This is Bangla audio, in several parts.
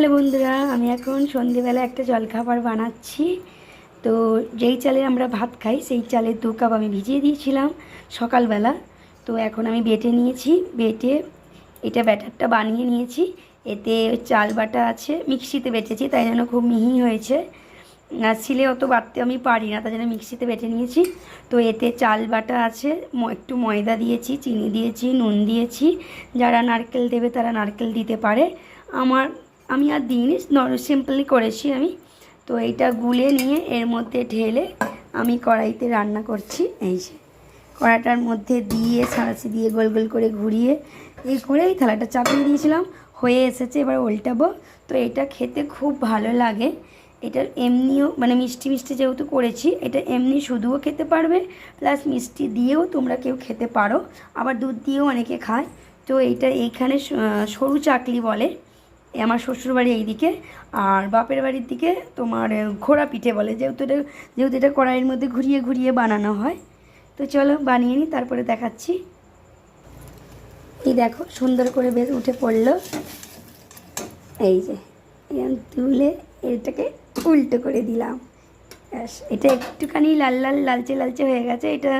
হ্যালো বন্ধুরা, আমি এখন সন্ধেবেলা একটা জলখাবার বানাচ্ছি। তো যেই চালে আমরা ভাত খাই, সেই চালের দু কাপ আমি ভিজিয়ে দিয়েছিলাম সকালবেলা। তো এখন আমি বেটে নিয়েছি, বেটে এটা ব্যাটারটা বানিয়ে নিয়েছি। এতে চাল বাটা আছে, মিক্সিতে বেটেছি, তাই জন্য খুব মিহি হয়েছে। আর ছিলে অত বাটতে আমি পারি না, তাই জন্য মিক্সিতে বেটে নিয়েছি। তো এতে চাল বাটা আছে একটু ময়দা দিয়েছি, চিনি দিয়েছি, নুন দিয়েছি। যারা নারকেল দেবে তারা নারকেল দিতে পারে। আমার আমি আর দিইনি সিম্পলি করেছি আমি। তো এইটা গুলে নিয়ে এর মধ্যে ঢেলে আমি কড়াইতে রান্না করছি। এই যে কড়াটার মধ্যে দিয়ে সাঁড়াশি দিয়ে গোল গোল করে ঘুরিয়ে এই করে এই থালাটা চাপিয়ে দিয়েছিলাম। হয়ে এসেছে, এবার উল্টাবো তো এটা খেতে খুব ভালো লাগে। এটা এমনিও মানে মিষ্টি মিষ্টি যেহেতু করেছি, এটা এমনি শুধুও খেতে পারবে, প্লাস মিষ্টি দিয়েও তোমরা কেউ খেতে পারো। আবার দুধ দিয়েও অনেকে খায়। তো এইটা এইখানে সরু চাকলি বলে। আমার শ্বশুরবাড়ি এইদিকে, আর বাপের বাড়ির দিকে তোমার ঘোড়া পিঠে বলে, যেহেতু এটা যেহেতু এটা কড়াইয়ের মধ্যে ঘুরিয়ে ঘুরিয়ে বানানো হয়। তো চলো বানিয়ে নিই তারপরে দেখাচ্ছি। এই দেখো, সুন্দর করে বেশ উঠে পড়ল। এই যে তুলে এটাকে উল্টো করে দিলাম। এটা একটুখানি লাল লাল, লালচে লালচে হয়ে গেছে। এটা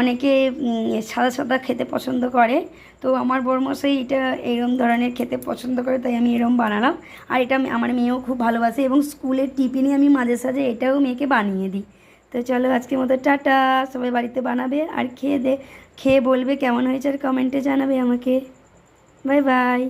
অনেকে সাদা সাদা খেতে পছন্দ করে। তো আমার বড়মশাই এটা এরম ধরনের খেতে পছন্দ করে, তাই আমি এরম বানালাম। আর এটা আমার মেয়েও খুব ভালোবাসে এবং স্কুলের টিফিনে আমি মাঝে সাঝে এটাও মেয়েকে বানিয়ে দিই। তো চলো আজকের মতো টাটা। সবাই বাড়িতে বানাবে আর খেয়ে দে, খেয়ে বলবে কেমন হয়েছে আর কমেন্টে জানাবে আমাকে। Bye bye.